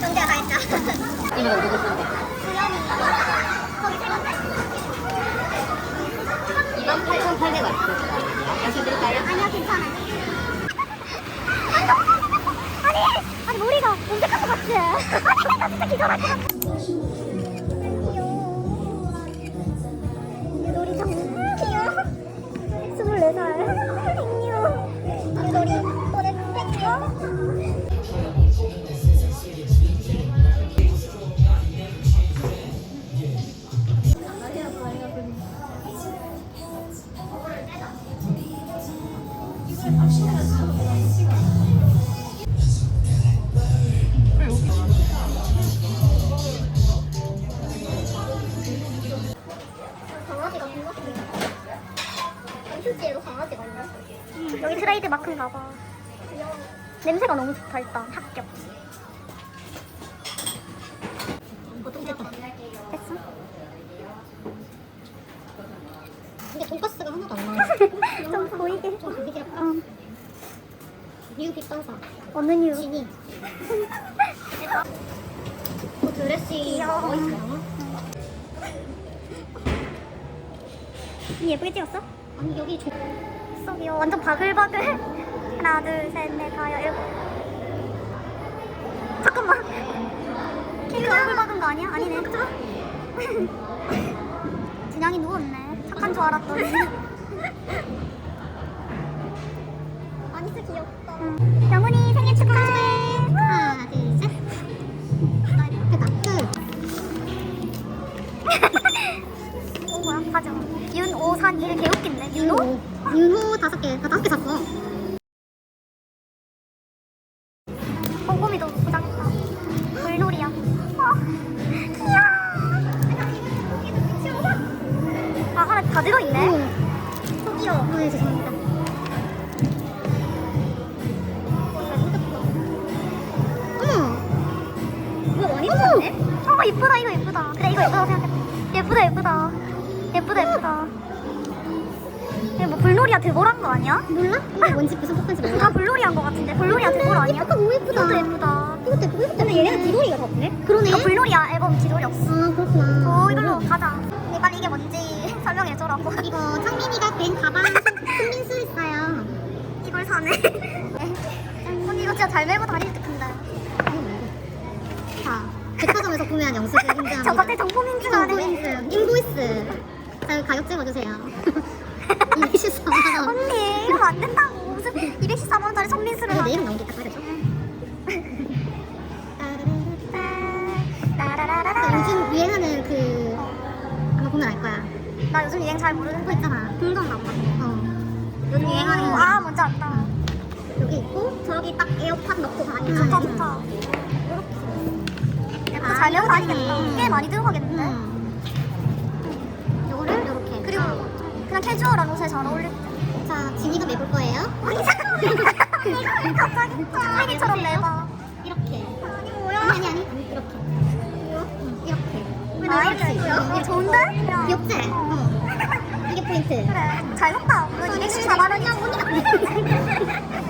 동대가 다 했다. 이거 누구 쓰는데? 거기 찍었네. 28,800원. 다시 드릴까요? 아니야 괜찮아. 아니 아니 머리가 것 같아. 귀여워. 유돌이 정말 귀여워. 24살. 여기 트레이드 마크인 가 봐. 냄새가 너무 좋다 일단 합격. 보통 됐다. 됐어? 근데 돈가스가 하나도 안 나와. 좀 보이게. 좀 보이게 할까? 어. 뉴. 어느 뉴? 진이. 그 드레싱 귀여워. 뭐 있어요? 이 예쁘게 찍었어? 아니 여기 조... 써 귀여워. 완전 바글바글. 하나 둘 셋 넷 다섯 일곱. 잠깐만. 얼굴 박은 거 아니야? 아니네. 진양이 누웠네. 착한 줄 알았더니. 아니 진짜 귀엽다. 응. 영훈이 생일 축하해. 하나 둘 셋. 나 됐다. 끝. 오 뭐야? 가져. 윤오 산 일 개웃긴데. 윤호? 윤호 다섯 개. 나 다섯 개 샀어. 꼼꼼히도 포장했다. 물놀이야. 어, 귀여워. 아, 하나 다 들어있네. 응. 또 귀여워. 아, 네, 죄송합니다. 어머! 이거 많이 들었네? 어, 이쁘다, 이거 이쁘다. 그래, 이거 예쁘다고 생각했다. 예쁘다, 예쁘다. 예쁘다, 예쁘다. 뭐 불놀이야 드보란 거 아니야? 몰라? 이거 뭔지 무슨 포크인지 다 몰라? 불놀이 한 거 같은데. 불놀이야 드볼 아니야? 예쁘다, 너무 예쁘다. 이것도 예쁘다. 이것도 이것도 근데 얘네가 디도리가 더 없네? 그러네. 이거 불놀이야 앨범 지돌이 없어. 아, 그렇구나. 어, 이걸로 가자. 근데 빨리 이게 뭔지 설명해 줘라고. 이거 창민이가 된 가방 손민수 있어요. 이걸 사네. 언니 이거 진짜 잘 메고 다닐 듯 한데. 자, 백화점에서 구매한 영수증 인증합니다. 저 같은 인증하네. 정보 인증, 인보이스. 자, 여기 가격 찍어주세요. 214만 원. 언니 이러면 안 된다고. 무슨 214만 원짜리 선민수를 이거 막. 내 이름 딱다르죠? 따라라라라. 요즘 유행하는 그 아마 보면 알 거야. 나 요즘 유행 잘 모르는 그거 거 있잖아. 봐. 어. 요즘 유행하는 거. 아 뭔지 안다. 여기 있고 저기 딱 에어팟 넣고 좋다 다니는 좋다. 이렇게. 예쁘다 잘 메고 다니겠다. 꽤 많이 들어가겠는데. 음. 요거를 이렇게. 그리고 그냥 캐주얼한 옷에 잘 어울릴 때. 자, 지니가 매볼 거예요. 아니 잠깐만. 이걸 갑자기 짱이처럼 매봐. 이렇게. 아니 뭐야? 아니 아니 아니. 이렇게. 응, 이렇게. 아 이게 이거 좋은데? 야. 귀엽지? 어. 이게 포인트. 그래 잘 샀다. 이거 214만 원이야.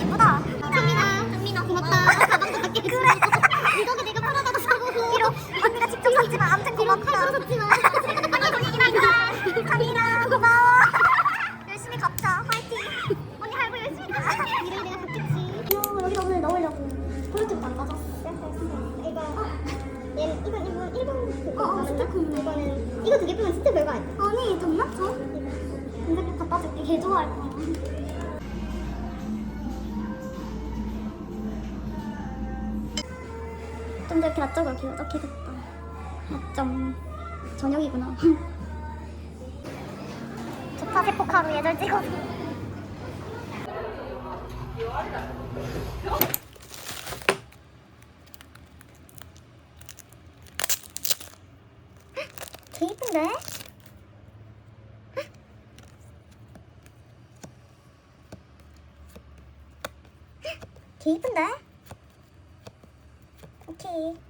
이쁘다. 창민아, 창민아 고맙다. 좀더 이렇게. 이렇게 됐다. 어쩜 저녁이구나. 좋다 세포카로 예절 찍어서. 개 이쁜데? 개 이쁜데? 오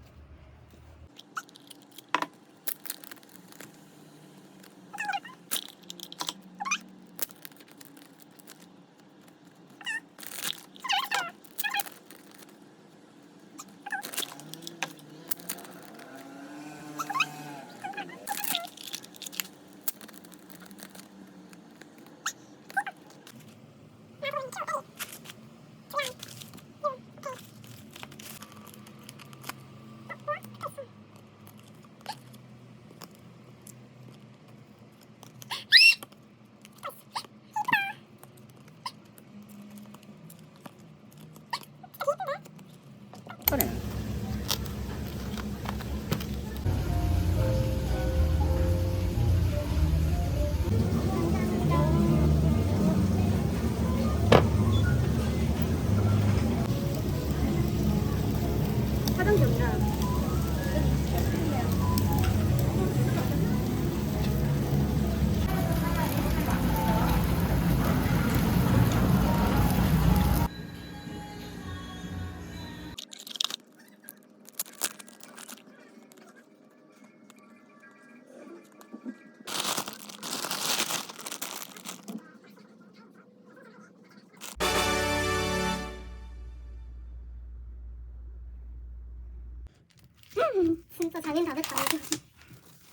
진짜 장인 다 됐다.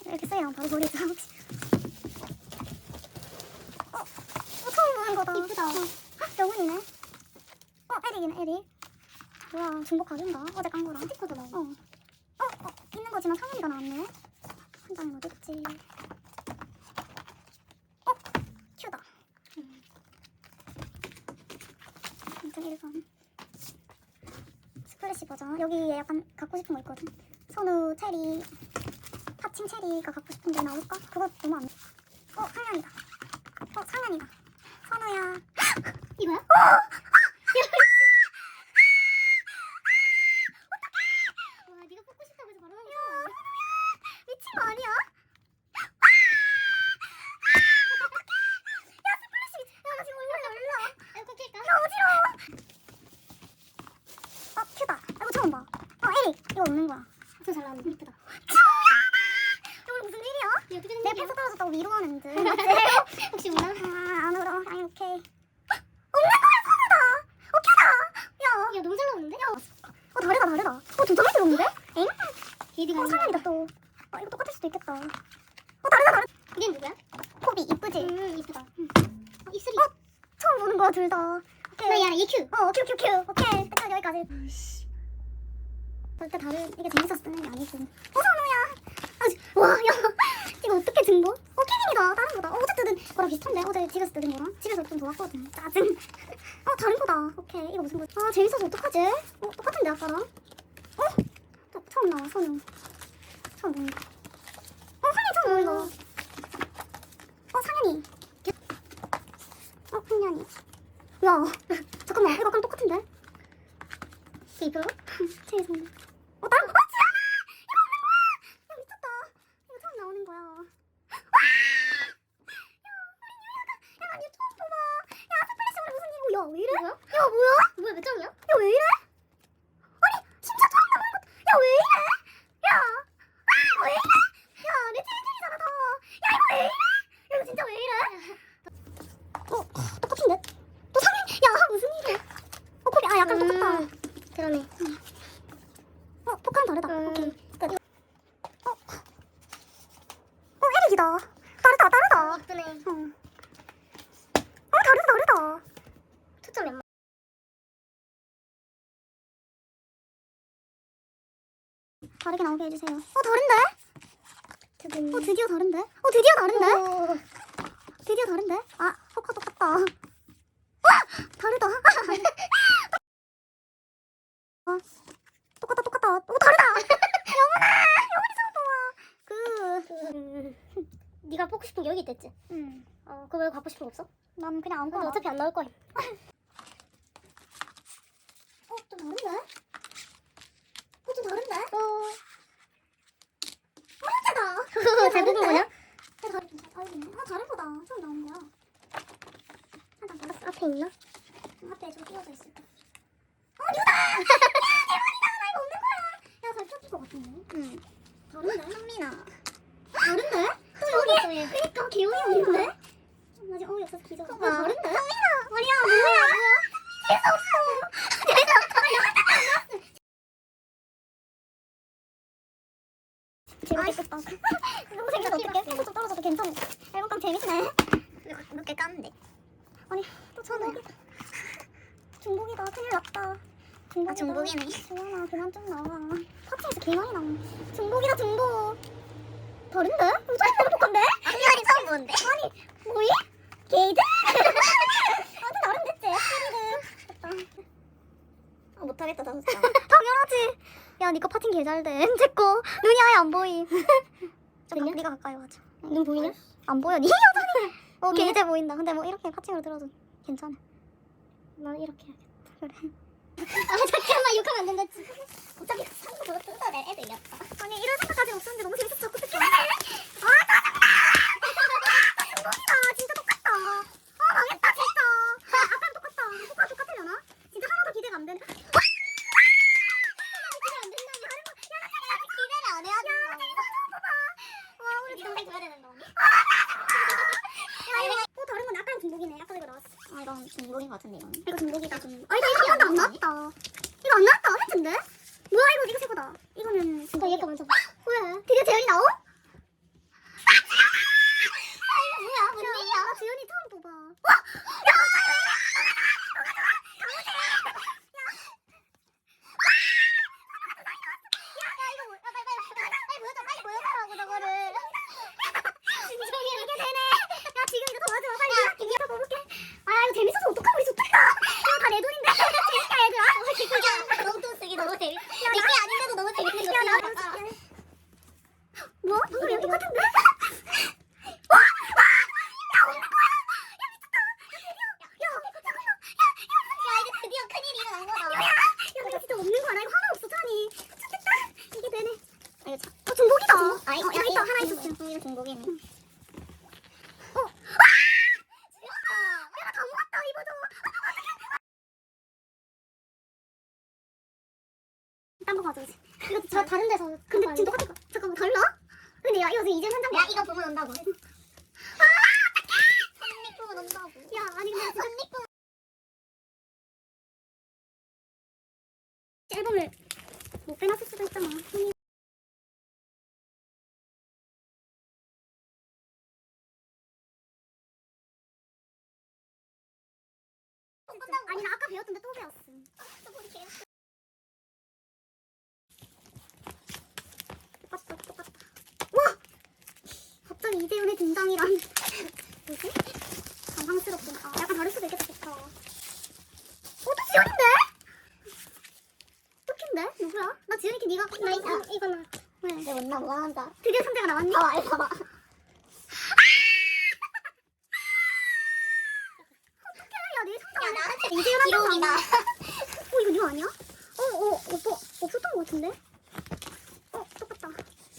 이렇게 써야 바로 버리자. 어, 어, 처음 보는 거다. 이쁘다. 어, 헉, 영훈이네. 어, 에릭이네, 에릭. 뭐야, 중복 가격인가? 어제 깐 거랑. 스티커도 나오고. 어. 어, 어, 있는 거지만 상현이가 나왔네. 한 장은 어딨지? 어, 큐다. 음. 진짜 1번. 스플래시 버전. 여기에 약간 갖고 싶은 거 있거든. 선우, 체리, 파칭 체리가 갖고 싶은데 나올까? 그거 너무 안. 어, 상현이다. 어, 상현이다. 선우야. 이거야? 와, 네가 뽑고 싶다고 해서 바로 하는 거 미친 거 아니야? 야, 스플래시. 야, 나 지금 얼굴이 열나. 아니야? 꺾일까? 야, 어지러워. 어, 큐다. 이거 처음 봐. 어, 에릭. 이거 없는 거야. 진짜 잘 나왔네. 이쁘다. 이거 무슨 일이야? 이거 어떻게 된 내 일이야? 패스 떨어졌다고 위로하는 듯. 혹시 몰라? 아, 안 울어. 아니, 오케이. 없는 거야, 선우다. 어, 큐다. 야. 야, 너무 잘 나오는데? 어, 다르다, 다르다. 들었는데? 엥? 얘들가 어, 상현이다, 또. 아, 이거 똑같을 수도 있겠다. 어, 다르다, 다르다. 얘 누구야? 코비, 이쁘지? 음, 이쁘다. 어, 입술이. 어? 처음 보는 거야, 둘 다. 오케이. 나 야, 얘 큐. 어, 큐, 큐, 큐. 오케이. 일단 여기까지. 절대 다른, 이게 재밌어서 쓰는 게 아니고. 어, 선우야. 아, 지- 와, 야. 이거 어떻게 증거? 어, 키링이다. 다른 거다. 어, 어제 뜯은 거랑 비슷한데? 어제 집에서 뜯은 거랑? 집에서 좀 좋았거든. 짜증. 어, 다른 거다. 오케이. 이거 무슨 거지? 아, 재밌어서 어떡하지? 어, 똑같은데, 아까랑? 어? 또 처음 나와, 선우. 처음 보는 거. 어, 상현이 처음 보는 거. 어, 상현이. 어, 상현이. 야, 잠깐만. 이거 아까랑 똑같은데? 걔 이쁜 거? 제일 좋은. 어, 다른 거? 어, 지연아! 이거 없는 거야! 야. 이거 왜 이래? 야, 뭐야? 뭐야, 몇 장이야? 야, 왜 이래? 아니, 진짜 처음 나오는 거. 야, 왜 이래? 야, 아, 왜 이래? 야, 내 찐찐이잖아, 더. 야, 이거 왜 이래? 야, 이거 진짜 왜 이래? 어, 똑같은데? 또 상해? 야, 무슨 일이야? 어, 코비, 아, 약간 똑같다. 음, 그러네. 어, 포카는 다르다. 음. 오케이. 끝. 어. 어, 에릭이다. 다르다, 다르다. 어. 어, 다르다, 다르다. 다르게 나오게 해주세요. 어, 다른데? 어, 드디어 다른데? 어, 드디어 다른데? 오. 드디어 다른데? 아, 포카 똑같다. 와! 다르다. 아, 똑같다, 똑같다. 오, 다르다. 영훈아! 영훈이 처음 봐. 네가 뽑고 싶은 게 여기 있댔지? 응. 어 그거 왜 갖고 싶은 거 없어? 난 그냥 아무거나. 어차피 안 나올 거야. 어, 좀 다른데? 어, 좀 다른데? 어. 어, 잘? 야, 아이고, 아, 다른 거다. 처음 나온 거야. 한장 받았어. 앞에 있나? 앞에 좀 띄워져 있을 때. 어, 이거다! 대박이다! 나 이거 없는 거야! 야, 잘 펴질 것 같은데? 응. 다른데? 성민아. 다른데? 또 여기? 그니까, 기억이 없는데? 나 지금 어이 없어서 기절. 어, 뭐 다른데? 성민아! 아니야, 뭐야? 재수 없어. 재 밌겠다. 너무 생각 어떡해? 핑크 좀 떨어져도 괜찮아. 앨범감 재밌네. 몇개 깠는데. 아니, 또 전에. 중복이다. 큰일 났다. 중복이다. 아, 중복이네. 재현아, 그만 좀 나와. 파티에서 개 많이 나와. 중복이다, 중복. 다른데? 요즘 행복한데? 아니 처음 보는데. 아니, 뭐이? 게이드? 완전 다른데지? 게이드. 아, 못하겠다 나 진짜. 당연하지. 야, 니거 파팅 개잘돼. 제거 눈이 아예 안 보임. 잠깐, 들려? 네가 가까이 와줘. 눈 보이냐? 안 보여. 니 여전히. 어, 게이드 보인다. 근데 뭐 이렇게 파팅으로 들어도 괜찮아. 난 이렇게 해야겠다. 그래. 아 잠깐만 욕하면 안 된다. 갑자기 상도 그거 뜯어내 애들 이겼다. 아니 이럴 생각까지 없었는데 너무 재밌었어. 어떡해. 아 짜증나. 중복이다. 진짜 똑같다. 아 망했다 진짜. 아, 아까랑 똑같다. 똑같 똑같으려나? 진짜 하나도 기대가 안 되네. 기대 안 된다니 하는 거. 야, 나 기대를 안 해야 된다. 와 우리 이런 거 줘야 되는 거. 야 이거 어 다른 건 약간 중복이네. 아까 이거 나왔어. 아 이건 중복인 것 같은데 이건. 이거 중복이다. 중복. 아 이거 이거 하나도 안 나왔다. 이거 안 나왔다. 했던데? 뭐야 이거 이거 최고다. 이거는 너 얘거 먼저. 왜? 드디어 재현이 나오? 뭐야 뭔 야, 일이야? 나 지연이 처음 뽑아. 이게 되네. 야, 지금 이거 도와줘. 빨리 야, 이거 뽑을게. 아, 이거 재밌어서 어떡하면 우리 좋겠다. 이거 다 내 돈인데. 재밌다, 얘들아. 너무 쓰기 너무 재밌. 내게 아닌데도 너무 재밌는 거. 야, 나 보여줄게. 뭐? 방금 이거 똑같은데? 와! 와! 야, 없는 거야! 야, 미쳤다. 야, 드디어. 야, 잠깐만. 야 이제 드디어 큰일이 일어난 거다. 야, 야, 나 진짜 없는 거야. 나 이거 하나 없어, 찬이. 좋겠다. 이게 되네. 어, 중복이다. 아 어, 야, 있다. 하나 있었어. 이거 중복이네. 어. 와! 지웠다. 야, 나다 모았다. 이거도. 딴거 가져오지. 이거 저 다른 데서. 근데 지금 똑같은 거. 잠깐만, 달라? 근데 야, 이거 지금 이제 한장 야 이거 보면 온다고. 선미품 온다고. 야, 아니 근데 진짜 선미품. 앨범을 못 빼놨을 수도 있잖아. 아니 나 아까 배웠던데 또 배웠음. 똑같다 똑같다. 와! 갑자기 이재훈의 등장이란 뭐지? 당황스럽군. 아 약간 다를 수도 있겠다 좋다. 어, 또 지연인데? 웃긴데? 누구야? 나 지연이 니가 나 이거 이거 나. 왜? 내가 못나 뭐 한다. 드디어 상대가 나왔니? 봐봐 이거 나한테 이재훈 한 기록이다. 어, 이거 니가 아니야? 어, 어, 오빠 없었던 것 같은데? 어, 똑같다.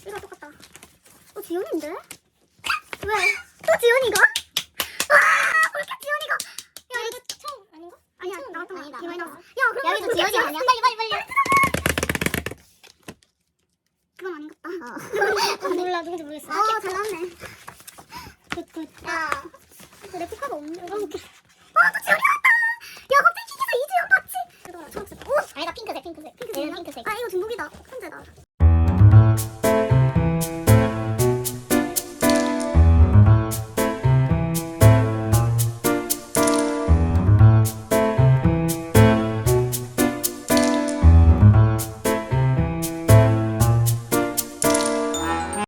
이거 똑같다. 어, 지연인데? 왜? 또 지연이가?